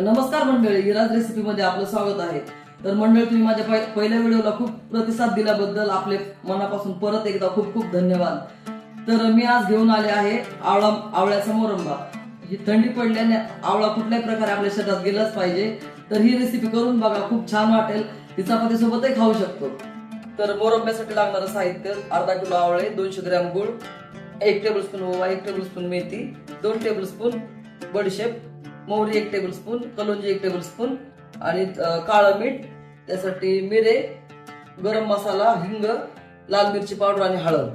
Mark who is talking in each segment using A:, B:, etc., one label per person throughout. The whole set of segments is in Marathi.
A: नमस्कार मंडळी इराज रेसिपी मध्ये आपलं स्वागत आहे. तर मंडळ तुम्ही माझ्या पहिल्या व्हिडिओला खूप प्रतिसाद दिल्याबद्दल आपले मनापासून परत एकदा खूप खूप धन्यवाद. तर मी आज घेऊन आले आहे आवळा आवळ्याचा मोरंबा. ही थंडी पडल्याने आवळा कुठल्याही प्रकारे आपल्या शरीरात गेलाच पाहिजे. तर ही रेसिपी करून बघा खूप छान वाटेल. तिचा चपाती सोबतही खाऊ शकतो. तर मोरंब्यासाठी लागणारं साहित्य अर्धा किलो आवळे दोनशे ग्रॅम गुळ एक टेबलस्पून ओवा एक टेबलस्पून मेथी दोन टेबलस्पून बडीशेप मोहरी एक टेबलस्पून कलोंजी एक टेबलस्पून आणि काळं मीठ त्यासाठी मिरे गरम मसाला हिंग लाल मिरची पावडर आणि हळद.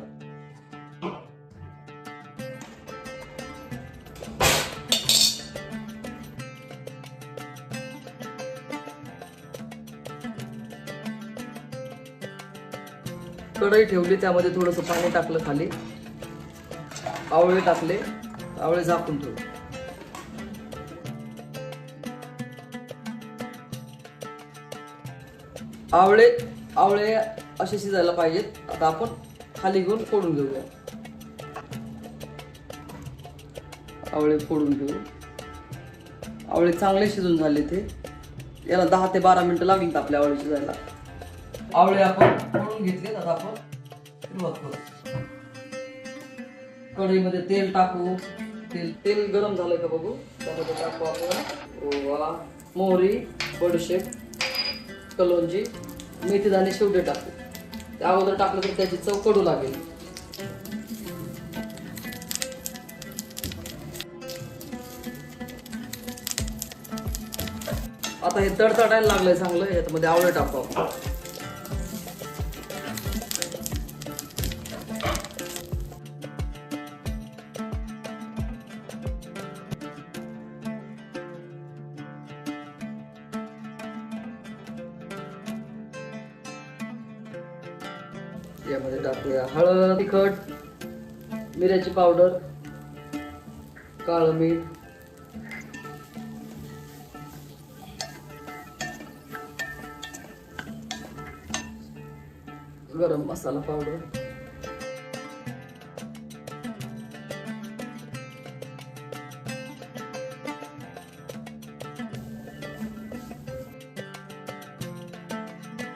A: कढई ठेवली त्यामध्ये थोडस पाणी टाकलं खाली. आवळे टाकले आवळे झाकून ठेवले. आवळे आवळे असे शिजायला पाहिजेत. आता आपण खाली घेऊन फोडून घेऊया. आवळे फोडून घेऊ. आवळे चांगले शिजून झाले ते. याला दहा ते बारा मिनिटं लागली आपल्या आवळे शिजायला. आवळे आपण फोडून घेतले आता आपण सुरुवात करू. कढईमध्ये तेल टाकू. तेल तेल गरम झालं का बघू? त्यामध्ये टाकू आपण. मोहरी बडीशेप. कलोंजी मेथीदाणे शेवटे टाकू. त्या अगोदर टाकलं तर त्याची चव कडू लागेल. आता हे तडतडायला लागलंय चांगलं याच्यामध्ये आवळे टाकू यामध्ये टाकूया. हळद तिखट मिऱ्याची पावडर काळं मीठ. गरम मसाला पावडर.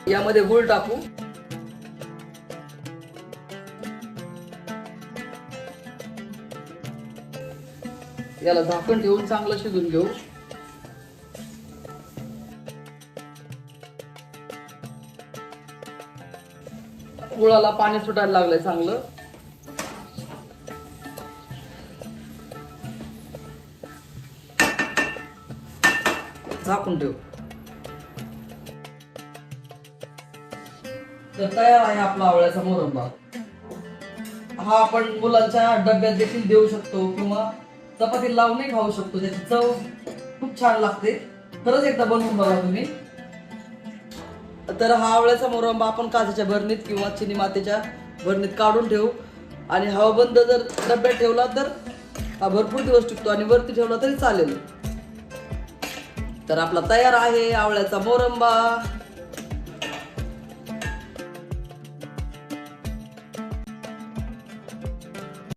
A: यामध्ये गुळ टाकू. याला झाकण ठेवून चांगलं शिजून घेऊ. गुळाला पाणी सुटायला लागलंय चांगलं. झाकून ठेवू. तर तयार आहे आपला आवळ्याचा मोरंबा हा आपण मुलांच्या डब्यात देखील देऊ शकतो किंवा चपाती लावूनही खाऊ शकतो त्याची चव खूप छान लागते. खरंच एकदा बनवून बघा तुम्ही. तर हा आवळ्याचा मोरंबा आपण काचेच्या भरणीत किंवा चिनी मातेच्या भरणीत काढून ठेवू. आणि हवाबंद जर डब्यात ठेवला तर हा भरपूर दिवस टिकतो आणि वरती ठेवला तरी चालेल. तर आपला तयार आहे आवळ्याचा मोरंबा.